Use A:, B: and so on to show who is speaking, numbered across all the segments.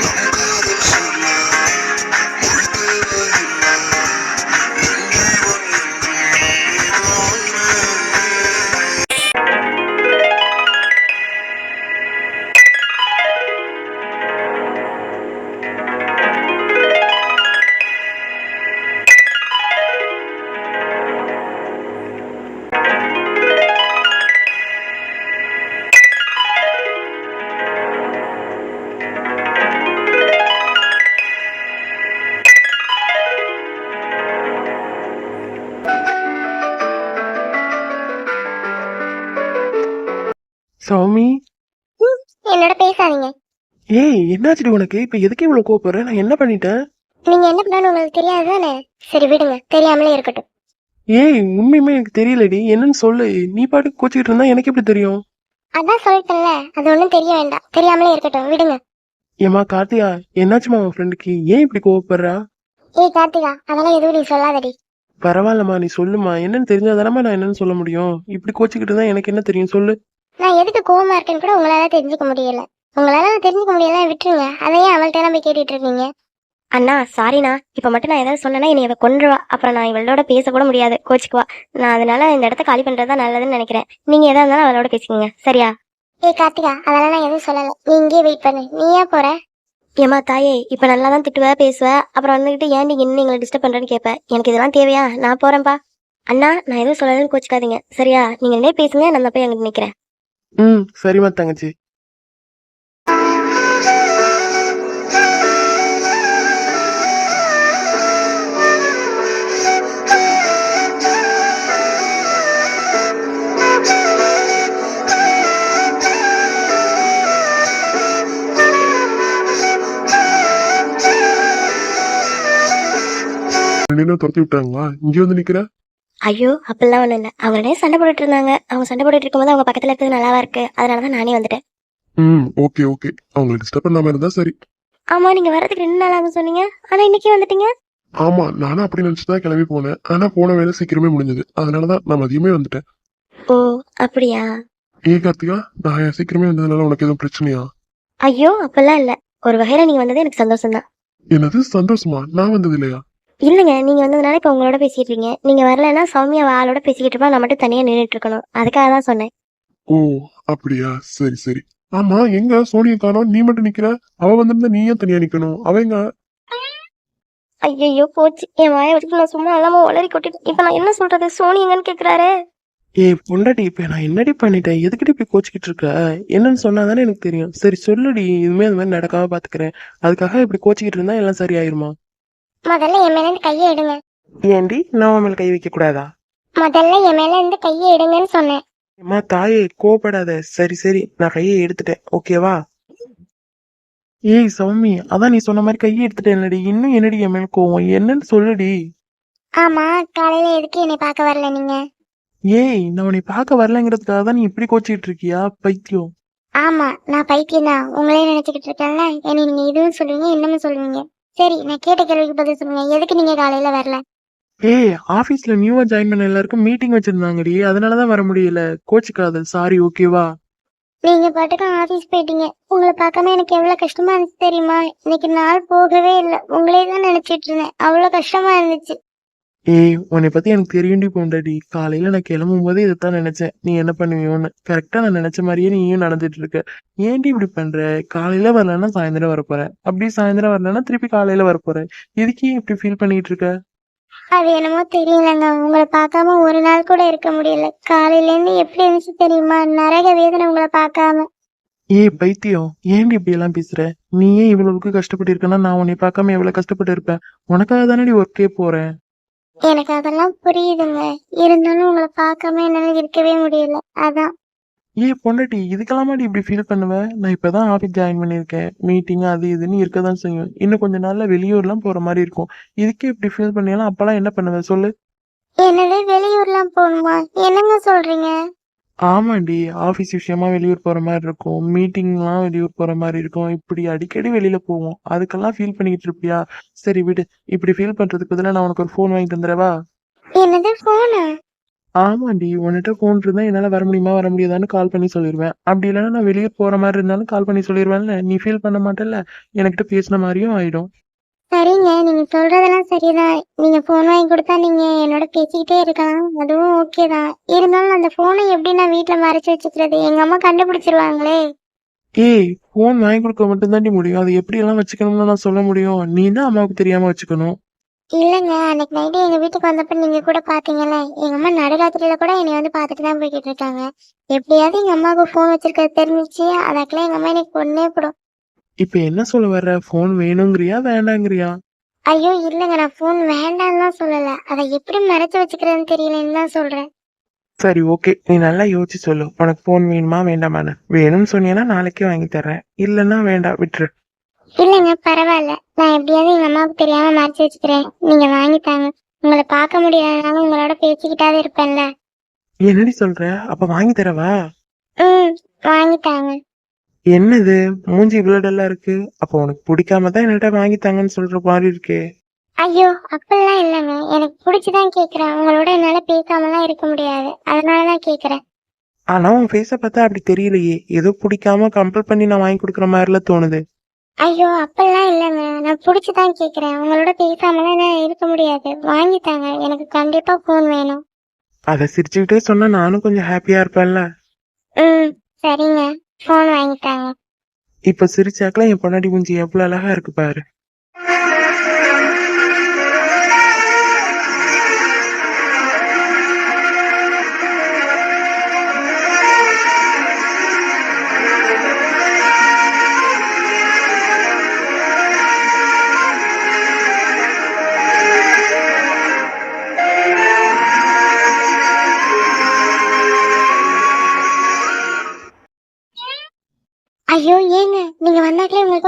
A: Christ. என்னாச்சுடி உனக்கு? இப்ப எதுக்கு இவ்வளவு கோவப்படுற? நான் என்ன பண்ணிட்டேன்?
B: நீங்க என்ன உங்களுக்கு தெரியாது தானே சரி விடுங்க. தெரியாமலே இருக்கட்டும்.
A: ஏய் உண்மையுமே எனக்கு தெரியலடி. என்னன்னு சொல்லு. நீ பாட்டுக்கு கோச்சிக்கிட்டு இருந்தா எனக்கு எப்படி தெரியும்?
B: அதான் சொல்லிட்டேன்ல. அது ஒண்ணும் தெரிய வேண்டாம். தெரியாமலே இருக்கட்டும். விடுங்க.
A: ஏமா கார்த்தியா என்னாச்சுமா உன் ஃப்ரெண்டுக்கு ஏன் இப்படி கோவப்படுறா?
B: ஏய் கார்த்திகா அதெல்லாம் எதுவும் நீ சொல்லாதடி.
A: பரவாயில்லம்மா நீ சொல்லுமா என்னன்னு தெரிஞ்சாதானமா நான் என்னன்னு சொல்ல முடியும்? இப்படி கோச்சிக்கிட்டு இருந்தா எனக்கு என்ன தெரியும்? சொல்லு.
B: நான் எதுக்கு கோவமா இருக்கேன்னு கூட உங்களால தெரிஞ்சுக்க முடியல. உங்களால தெரிஞ்சுக்க முடியல விட்டுருங்க. அதையே அவள்கிட்ட எல்லாம் போய் கேட்டுட்டு இருக்கீங்க.
C: அண்ணா சாரிண்ணா இப்போ மட்டும் நான் ஏதாவது சொன்னேன்னா என்னை இவ கொன்றுவா. அப்புறம் நான் இவளோட பேச கூட முடியாது. கோச்சிக்குவா. நான் அதனால இந்த இடத்த காலி பண்றது தான் நல்லதுன்னு நினைக்கிறேன். நீங்க எதா இருந்தாலும் அவளோட பேசிக்கோங்க. சரியா?
B: ஏய் கார்த்திகா அதெல்லாம் நான் எதுவும் சொல்லல. நீ இங்கேயே வெயிட் பண்ணு. நீ ஏன் போற?
C: ஏமா தாயே இப்போ நல்லா தான் திட்டுவ பேசுவ. அப்புறம் வந்துகிட்டு ஏன் நீங்க இன்னும் எங்களை டிஸ்டர்ப் பண்றேன்னு கேட்பேன் எனக்கு இதெல்லாம் தேவையா? நான் போறேன்ப்பா அண்ணா நான் எதுவும் சொல்லலன்னு கோச்சிக்காதீங்க. சரியா? நீங்க என்ன பேசுங்க நான் போய் அங்கிட்டு நிக்கிறேன்.
A: ம் சரிம்மா தங்கச்சி.
D: என்ன துரத்தி விட்டாங்களா? இங்க வந்து நிக்கிற?
C: ஐயோ அப்படிலாம் ஒண்ணும் இல்லை. அவங்க ரெண்டு பேரும் சண்டை போட்டுட்டு இருந்தாங்க. அவங்க சண்டை போட்டுட்டு இருக்கும்போது அவங்க பக்கத்துல இருக்கிறது நல்லாவா இருக்கு. அதனால தான் நானே வந்துட்டேன்.
D: ம் ஓகே ஓகே. அவங்களை டிஸ்டர்ப் பண்ணாம இருந்தா சரி.
C: ஆமா நீங்க வரதுக்கு ரெண்டு நாள் ஆகும் சொன்னீங்க. ஆனா இன்னைக்கு வந்துட்டீங்க?
D: ஆமா நானும் அப்படி நினைச்சுதான் கிளம்பி போனேன். ஆனா போன வேலை சீக்கிரமே முடிஞ்சது. அதனாலதான் நான் மதியமே வந்துட்டேன்.
C: ஓ அப்படியா?
D: ஏ கார்த்திகா நான் சீக்கிரமே வந்ததுனால உனக்கு எதுவும் பிரச்சனையா?
C: ஐயோ அப்பெல்லாம் இல்ல. ஒரு வகையில நீங்க வந்தது எனக்கு சந்தோஷம் தான்
D: என்னது சந்தோஷமா? நான் வந்தது இல்லையா?
C: இல்லைங்க நீங்க வந்ததுனால இப்ப உங்களோட பேசிட்டு இருக்கீங்க நீங்க வரலைன்னா சௌமியா ஆளோட பேசிக்கிட்டு இருப்பா நான் மட்டும் தனியா நின்றுட்டு இருக்கணும். அதுக்காக தான் சொன்னேன்.
D: ஓ அப்படியா? சரி சரி. ஆமா எங்க சோனியை காணோம். நீ மட்டும் நிக்கிற. அவ வந்திருந்தா நீ ஏன் தனியா நிக்கணும். அவ எங்க?
C: ஐயோ போச்சு. என் வாயை வச்சுட்டு நான் சும்மா இல்லாம உளறி கொட்டிட்டு இப்ப நான் என்ன சொல்றது? சோனி எங்கன்னு கேக்குறாரு.
A: ஏய் பொண்டாட்டி இப்ப நான் என்னடி பண்ணிட்டேன்? எதுக்குடி இப்படி கோச்சிக்கிட்டு இருக்க? என்னன்னு சொன்னாதானே எனக்கு தெரியும். சரி சொல்லுடி. இதுமே அது மாதிரி நடக்காம பாத்துக்கிறேன். அதுக்காக இப்படி கோச்சிக்கிட்டு இருந்தா எல்லாம் சரியாயிருமா?
B: முதல்ல என் மேல இருந்து கையை எடுங்க.
A: ஏண்டி நான் உன் மேல கை வைக்க கூடாதா?
B: முதல்ல என் மேல இருந்து கையை எடுங்கன்னு சொன்னேன்.
A: அம்மா தாயே கோவப்படாத. சரி சரி நான் கையை எடுத்துட்டேன். ஓகேவா ஏய் சௌமி அதான் நீ சொன்ன மாதிரி கையை எடுத்துட்டேன்லடி இன்னும் என்னடி என் மேல கோவம்? என்னன்னு சொல்லுடி.
B: ஆமா காலையில எதுக்கு என்னை பார்க்க வரல நீங்க?
A: ஏய் நான் உன்னை பார்க்க வரலங்கிறதுக்காக தான் நீ இப்படி கோச்சிக்கிட்டு இருக்கியா? பைத்தியம்.
B: ஆமா நான் பைத்தியம் தான் உங்களே நினைச்சுக்கிட்டு இருக்கேன்ல என்னை நீங்க இதுவும் சொல்லுவீங்க இன்னமும் சொல்லுவீங்க. சரி நான் கேட்ட கேள்விக்கு பதில் சொல்லுங்க. எதுக்கு நீங்க காலையில வரல?
A: ஏய் ஆபீஸ்ல நியூவா ஜாயின் பண்ண எல்லாருக்கும் மீட்டிங் வச்சிருந்தாங்கடி. அதனாலதான் வர முடியல. கோச்சிக்காத. சாரி ஓகேவா
B: நீங்க பாட்டுக்கு ஆபீஸ் போயிட்டீங்க. உங்களை பார்க்காம எனக்கு எவ்வளவு கஷ்டமா இருந்துச்சு தெரியுமா? இன்னைக்கு நாள் போகவே இல்லை. உங்களே தான் நினைச்சிட்டு இருந்தேன். அவ்வளவு கஷ்டமா இருந்துச்சு.
A: ஏய் உன்னை பத்தி எனக்கு தெரியும்டி போண்டாடி காலையில நான் கிளம்பும் போதே இதைத்தான் நினைச்சேன். நீ என்ன பண்ணுவியோன்னு. கரெக்டா நான் நினைச்ச மாதிரியே நீயும் நடந்துட்டு இருக்க ஏன்டி இப்படி பண்ற? காலையில வரலன்னா சாயந்தரம் வரப்போற அப்படி சாயந்தரம் வரலன்னா திருப்பி காலையில வரப்போற இதுக்கு ஏன் இப்படி ஃபீல் பண்ணிட்டு இருக்க?
B: அது என்னமோ தெரியலங்க. உங்களை பார்க்காம ஒரு நாள் கூட இருக்க முடியல. காலையில இருந்து எப்படி இருந்துச்சு தெரியுமா? நரக வேதனை உங்களை பார்க்காம.
A: ஏய் பைத்தியம். ஏன்டி இப்படி எல்லாம் பேசுற? நீ ஏன் இவ்வளவுக்கு கஷ்டப்பட்டு இருக்கனா நான் உன்னை பார்க்காம எவ்வளவு கஷ்டப்பட்டு இருப்பேன்? உனக்காக தானடி ஒர்க்கே போறேன்.
B: எனக்கு அதெல்லாம் புரியுதுங்க. இருந்தாலும் உங்களை பார்க்காம என்னால இருக்கவே முடியல. அதான்.
A: ஏய் பொண்டாட்டி இதுக்கெல்லாமாடி இப்படி ஃபீல் பண்ணுவ? நான் இப்பதான் ஆபீஸ் ஜாயின் பண்ணியிருக்கேன். மீட்டிங் அது இதுன்னு இருக்கதான் செய்யும். இன்னும் கொஞ்ச நாள்ல வெளியூர்லாம் போற மாதிரி இருக்கும். இதுக்கே இப்படி ஃபீல் பண்ணியாலும் அப்பெல்லாம் என்ன பண்ணுவ? சொல்லு.
B: என்னது? வெளியூர்லாம் போகணுமா? என்னங்க சொல்றீங்க?
A: ஆமாண்டி ஆபீஸ் விஷயமா வெளியூர் போற மாதிரி இருக்கும். மீட்டிங்லாம் வெளியூர் போற மாதிரி இருக்கும். இப்படி அடிக்கடி வெளியில போவோம். அதுக்கெல்லாம் ஃபீல் பண்ணிக்கிட்டு இருப்பியா? சரி விடு. இப்படி ஃபீல் பண்றதுக்கு பதிலா நான் உனக்கு ஒரு ஃபோன் வாங்கி தந்துடவா?
B: என்னது போனா
A: ஆமாண்டி உன்கிட்ட ஃபோன் இருந்தா என்னால வர முடியுமா வர முடியாதான்னு கால் பண்ணி சொல்லிடுவேன் அப்படி இல்லைன்னா நான் வெளியே போற மாதிரி இருந்தாலும் கால் பண்ணி சொல்லிடுவேன்ல நீ ஃபீல் பண்ண மாட்டேல்ல? என்கிட்ட பேசின மாதிரியும் ஆயிடும்.
B: சரிங்க நீங்க சொல்றதெல்லாம் சரிதான். நீங்க போன் வாங்கி கொடுத்தா நீங்க என்னோட பேசிக்கிட்டே இருக்கலாம். அதுவும் ஓகே தான். இருந்தாலும் அந்த போனை எப்படி நான் வீட்ல மறைச்சு வச்சுக்கிறது? எங்க அம்மா கண்டுபிடிச்சிருவாங்களே.
A: ஏய் ஃபோன் வாங்கி கொடுக்க மட்டும்தாண்டி முடியும். அது எப்படி எல்லாம் வச்சுக்கணும்னு நான் சொல்ல முடியும்? நீ தான் அம்மாவுக்கு தெரியாம வச்சுக்கணும்.
B: இல்லைங்க அன்னைக்கு நைட்டு எங்க வீட்டுக்கு வந்தப்ப நீங்க கூட பாத்தீங்கல்ல எங்க அம்மா நடுராத்திரியில கூட என்னை வந்து பாத்துட்டு தான் போய்கிட்டு இருக்காங்க. எப்படியாவது எங்க அம்மாவுக்கு போன் வச்சிருக்கிறது தெரிஞ்சிச்சு. அதுக்குள்ள எங்க அம்மா எனக்கு பொண்ணே போடும்.
A: இப்ப என்ன சொல்ல வர்ற? ஃபோன் வேணுங்கிறியா வேண்டாங்கிறியா?
B: ஐயோ இல்லைங்க நான் போன் வேண்டாம்லாம் சொல்லல. அதை எப்படி மறைச்சு வச்சுக்கிறதுன்னு தெரியலன்னு தான் சொல்றேன்.
A: சரி ஓகே நீ நல்லா யோசிச்சு சொல்லு. உனக்கு ஃபோன் வேணுமா வேண்டாமான்னு. வேணும்னு சொன்னீங்கன்னா நாளைக்கே வாங்கி தர்றேன். இல்லைன்னா வேண்டாம் விட்டுரு.
B: இல்லைங்க பரவாயில்ல. நான் எப்படியாவது எங்க அம்மாவுக்கு தெரியாம மறைச்சு வச்சுக்கிறேன். நீங்க வாங்கித்தாங்க உங்களை பார்க்க முடியாதனால உங்களோட பேசிக்கிட்டாவது இருப்பேன்ல.
A: என்னடி சொல்ற? அப்ப வாங்கி தரவா?
B: ம் வாங்கித்தாங்க
A: என்னது? மூஞ்சி இவ்வளவு டல்லா இருக்கு. அப்ப உனக்கு பிடிக்காம தான் என்கிட்ட வாங்கி தாங்கன்னு சொல்ற மாதிரி இருக்கே.
B: ஐயோ அப்படிலாம் இல்லைங்க. எனக்கு பிடிச்சுதான் கேக்குறேன். உங்களோட என்னால பேசாமலாம் இருக்க முடியாது. அதனாலதான் கேக்குறேன்.
A: ஆனா உன் ஃபேஸ பார்த்தா அப்படி தெரியலையே. ஏதோ பிடிக்காம கம்பல் பண்ணி நான் வாங்கி கொடுக்குற மாதிரில தோணுது.
B: ஐயோ அப்படிலாம் இல்லைங்க. நான் பிடிச்சுதான் கேக்குறேன். உங்களோட பேசாமலாம் என்னால இருக்க முடியாது. வாங்கித்தாங்க எனக்கு கண்டிப்பா போன் வேணும்.
A: அதை சிரிச்சுக்கிட்டே சொன்னா நானும் கொஞ்சம் ஹாப்பியா இருப்பேன்ல.
B: ம் சரிங்க. போன் வாங்கிட்டாங்க.
A: இப்ப சிரிச்சாக்கல என் பொன்னாடி மூஞ்சி எவ்வளவு அழகா இருக்கு பாரு.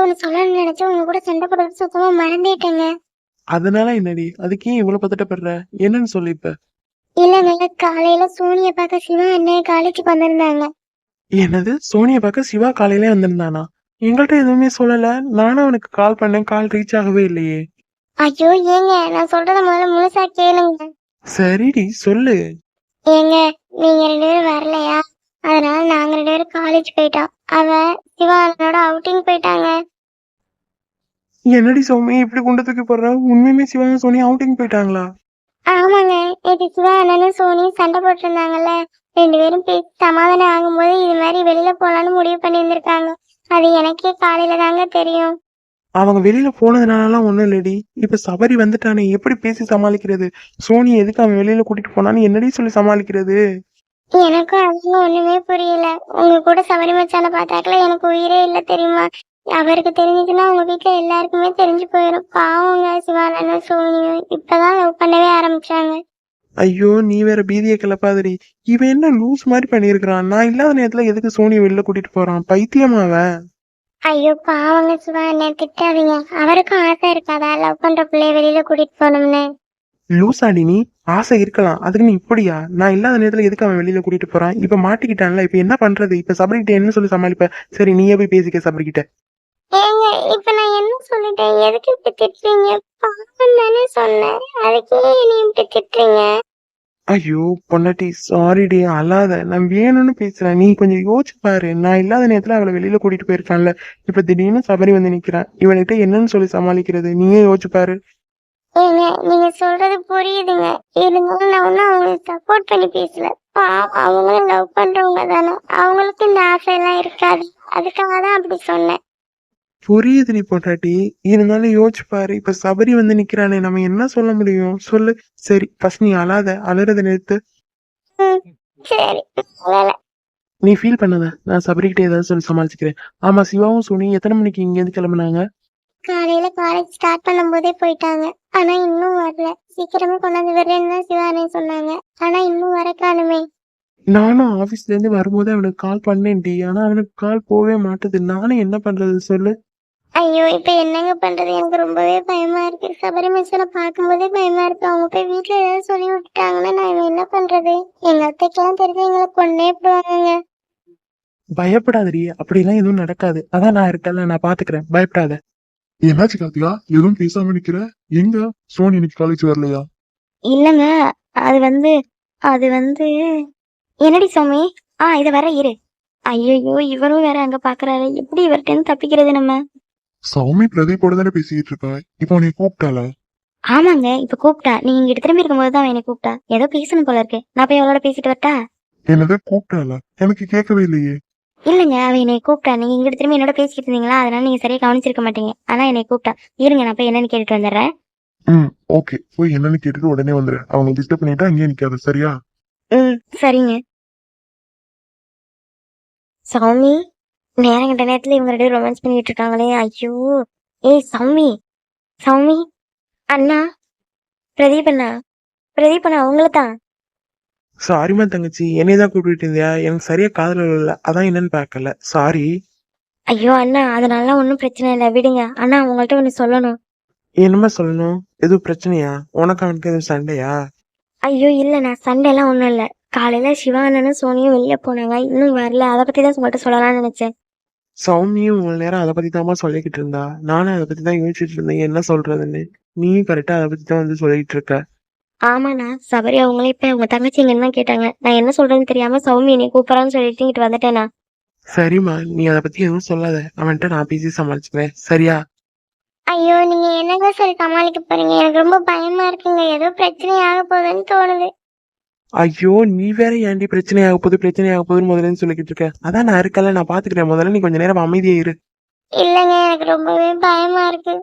B: ஒண்ணு சொல்லணும்னு நினைச்சு உங்க கூட சண்டை போடுறது சுத்தமா மறந்துட்டேங்க.
A: அதனால என்னடி? அதுக்கு ஏன் இவ்வளவு பதட்டப்படுற என்னன்னு சொல்லு இப்ப.
B: இல்லைங்க காலையில சோனிய பார்க்க சிவா அண்ணன் காலேஜுக்கு வந்திருந்தாங்க.
A: என்னது? சோனியா பார்க்க சிவா காலையிலே வந்திருந்தானா? எங்கள்கிட்ட எதுவுமே சொல்லல. நானும் அவனுக்கு கால் பண்ணேன். கால் ரீச் ஆகவே இல்லையே.
B: ஐயோ ஏங்க நான் சொல்றத முதல்ல முழுசா கேளுங்க.
A: சரிடி சொல்லு.
B: ஏங்க நீங்க ரெண்டு பேரும் வரலையா? அதனால நாங்க ரெண்டு பேரும் காலேஜ் போயிட்டோம். அவ சிவா அண்ணனோட அவுட்டிங் போயிட்டாங்க.
A: என்னடி சௌமி இப்படி குண்டை தூக்கி போடுற? உண்மையுமே சிவா சோனி அவுட்டிங் போயிட்டாங்களா?
B: ஆமாங்க நேற்று சிவா அண்ணனும் சோனியும் சண்டை போட்டிருந்தாங்கல்ல. ரெண்டு பேரும் பேசி சமாதானம் ஆகும்போது இது மாதிரி வெளியில போலான்னு முடிவு பண்ணி இருந்திருக்காங்க அது எனக்கே காலையில தாங்க தெரியும்.
A: அவங்க வெளியில போனதுனாலலாம் ஒண்ணும் இல்லடி. இப்ப சபரி வந்துட்டானே எப்படி பேசி சமாளிக்கிறது? சோனி எதுக்கு அவன் வெளியில கூட்டிட்டு போனான்னு என்னடி சொல்லி சமாளிக்கிறது?
B: எனக்கும் அதெல்லாம் ஒண்ணுமே புரியல. உங்க கூட சபரி மச்சான பார்த்தாக்கல எனக்கு உயிரே இல்ல தெரியுமா? அவருக்கு தெரிஞ்சுச்சுன்னா உங்க வீட்டுல எல்லாருக்குமே தெரிஞ்சு போயிடும் பாவங்க சிவானனும் சோனியும் இப்பதான் லவ் பண்ணவே ஆரம்பிச்சாங்க.
A: ஐயோ நீ வேற பீதியை கிளப்பாதடி. இவன் என்ன லூஸ் மாதிரி பண்ணியிருக்கிறான்? நான் இல்லாத நேரத்துல எதுக்கு சோனியை வெளில கூட்டிட்டு போறான்? பைத்தியமா அவன்?
B: ஐயோ பாவங்க சிவா அண்ணன் திட்டாதீங்க. அவருக்கும் ஆசை இருக்காதா? லவ் பண்ற பிள்ளைய வெளியில கூட்டிட்டு போகணும்னு.
A: லூசாடி நீ. ஆசை இருக்கலாம். அதுக்கு நீ இப்படியா? நான் இல்லாத நேரத்துல எதுக்கு அவன் வெளியில கூட்டிட்டு போறான்? இப்ப மாட்டிக்கிட்டான்ல. இப்ப என்ன பண்றது? இப்ப சபரிக்கிட்ட என்ன சொல்லி சமாளிப்ப? சரி நீயே போய் பேசிக்க சபரிக்கிட்ட
B: ஏங்க இப்ப நான் என்ன சொல்லிட்டேன்? எதுக்கு இப்படி திட்டுறீங்க? பாவம் தானே சொன்னேன். அதுக்கே என்னை இப்படி திட்டுறீங்க?
A: ஐயோ பொண்டாட்டி சாரிடி அழாத. நான் வேணும்னு பேசுறேன். நீ கொஞ்சம் யோசிச்சு பாரு. நான் இல்லாத நேரத்துல அவளை வெளியில கூட்டிட்டு போயிருக்கான்ல இப்ப திடீர்னு சபரி வந்து நிக்கிறான். இவன்கிட்ட என்னன்னு சொல்லி சமாளிக்கிறது? நீயே யோசிச்சு பாரு.
B: ஏங்க நீங்க சொல்றது புரியுதுங்க. இருந்தாலும் நான் ஒன்னும் அவங்களுக்கு சப்போர்ட் பண்ணி பேசல. பாவம் அவங்களும் லவ் பண்றவங்க தானே. அவங்களுக்கும் இந்த ஆசை எல்லாம் இருக்காது. அதுக்காக தான் அப்படி சொன்னேன்.
A: புரியுது நீ பொண்டாட்டி. இருந்தாலும் யோசிச்சு பாரு. இப்ப சபரி வந்து நிக்கிறானே நம்ம என்ன சொல்ல முடியும்? சொல்லு. சரி ஃபர்ஸ்ட் நீ அழாத. அழுறத நிறுத்து. நீ ஃபீல் பண்ணாத. நான் சபரிக்கிட்ட ஏதாவது சொல்லி சமாளிச்சுக்கிறேன். ஆமா சிவாவும் சோனி எத்தனை மணிக்கு இங்க இருந்து கிளம்புனாங்க?
B: காலையில காலேஜ் ஸ்டார்ட் பண்ணும் போதே போயிட்டாங்க. ஆனா இன்னும் வரல. சீக்கிரமே கொண்டாந்து விடுறேன்னு சிவானே சொன்னாங்க. ஆனா இன்னும் வர காணுமே
A: நானும் ஆபீஸ்ல இருந்து வரும்போது அவனுக்கு கால் பண்ணேன்டி. ஆனா அவனுக்கு கால் போகவே மாட்டுது. நானும் என்ன பண்றது? சொல்லு.
B: ஐயோ இப்ப என்னங்க பண்றது? எனக்கு ரொம்பவே பயமா இருக்கு. சபரி மச்சனை பார்க்கும்போதே பயமா இருக்கு. அவங்க போய் வீட்டுல ஏதாவது சொல்லி விட்டுட்டாங்கன்னா நான் என்ன பண்றது? எங்க அத்தைக்கெல்லாம் தெரிஞ்சு எங்களை கொண்டே போடுவாங்க
A: பயப்படாதடி. அப்படிலாம் எதுவும் நடக்காது. அதான் நான் இருக்கல நான் பாத்துக்கிறேன். பயப்படாத.
D: என்னாச்சு கார்த்திகா? எதுவும் பேசாம நிக்கிற? எங்க? சோனி இன்னைக்கு காலேஜ் வரலையா?
C: இல்லைங்க. அது வந்து அது வந்து என்னடி சாமி? ஆ இத வர இரு. ஐயோ இவரும் வேற அங்க பாக்குறாரு. எப்படி இவர்கிட்ட இருந்து தப்பிக்கிறது நம்ம?
D: சௌமி பிரதீப்போட தானே பேசிட்டு இருக்கா? இப்போ நீ கூப்பிட்டாளா?
C: ஆமாங்க இப்ப கூப்பிட்டா. நீங்க இங்கிட்ட திரும்பி இருக்கும்போது தான் என்னை கூப்பிட்டா. ஏதோ பேசணும் போல இருக்கு. நான் போய் அவளோட பேசிட்டு வரட்டா?
D: என்னது கூப்பிட்டாளா? எனக்கு கேட்கவே இல்லையே.
C: இல்லைங்க அவ என்னை கூப்பிட்டா. நீங்க இங்கிட்ட திரும்பி என்னோட பேசிட்டு இருந்தீங்களா? அதனால நீங்க சரியா கவனிச்சிருக்க மாட்டீங்க. ஆனா என்னை கூப்பிட்டா. இருங்க நான் போய் என்னன்னு கேட்டுட்டு வந்துடுறேன்.
D: ம் ஓகே. போய் என்னன்னு கேட்டுட்டு உடனே வந்துரு அவங்க டிஸ்டர்ப் பண்ணிட்டா அங்கேயே நிக்காது சரியா?
C: ம் சரிங்க. சௌமி? நேரம் கண்ட நேரத்துல இவங்க ரெண்டு ரொமான்ஸ் பண்ணிட்டு இருக்காங்களே ஐயோ. ஏய் சௌமி. சௌமி. அண்ணா. பிரதீப் அண்ணா. பிரதீப் அண்ணா அவங்கள தான்
A: சாரிம்மா தங்கச்சி என்னைய தான் கூப்பிட்டு இருந்தியா? எனக்கு சரியா காதல இல்ல அதான் என்னன்னு பார்க்கல. சாரி
C: ஐயோ அண்ணா அதனால ஒன்றும் பிரச்சனை இல்லை. விடுங்க. அண்ணா உங்கள்கிட்ட ஒன்று சொல்லணும்.
A: என்னம்மா சொல்லணும்? எதுவும் பிரச்சனையா? உனக்கு அவனுக்கு எதுவும் சண்டையா?
C: ஐயோ இல்லைண்ணா சண்டைலாம் ஒன்றும் இல்லை. காலையில சிவா அண்ணனும் சோனியும் வெளியே போனாங்க. இன்னும் வரல. அதை பத்தி தான் உங்கள்கிட்ட சொல்லலாம்னு நினைச்சேன்.
A: சௌமியும் இவ்வளவு நேரம் அதை பத்தி தாம்மா சொல்லிக்கிட்டு இருந்தா. நானும் அதை பத்தி தான் யோசிச்சுட்டு இருந்தேன். என்ன சொல்றதுன்னு. நீயும் கரெக்டா அதை பத்தி தான் வந்து சொல்லிட்டு இருக்க.
C: ஆமாண்ணா சபரி அவங்களே இப்ப உங்க தங்கச்சி தான் கேட்டாங்க. நான் என்ன சொல்றேன்னு தெரியாம சௌமி என்னை கூப்பிடறான்னு சொல்லிட்டு இங்கிட்டு வந்துட்டேண்ணா.
A: சரிம்மா நீ அதை பத்தி எதுவும் சொல்லாத. அவன்கிட்ட நான் பேசி சமாளிச்சுக்கிறேன். சரியா?
B: ஐயோ நீங்க என்னங்க சொல்லி சமாளிக்க போறீங்க? எனக்கு ரொம்ப பயமா இருக்குங்க. ஏதோ பிரச்சனை ஆக போகுதுன்னு தோணுது.
A: ஐயோ நீ வேற ஏன்டி பிரச்சனை ஆக போகுது பிரச்சனை ஆக போகுதுன்னு முதல்ல சொல்லிக்கிட்டு இருக்க? அதான் நான் இருக்கல நான் பாத்துக்கிறேன் முதல்ல நீ கொஞ்ச நேரம் அமைதியா இரு.
B: இல்லைங்க எனக்கு ரொம்பவே பயமா இருக்கு.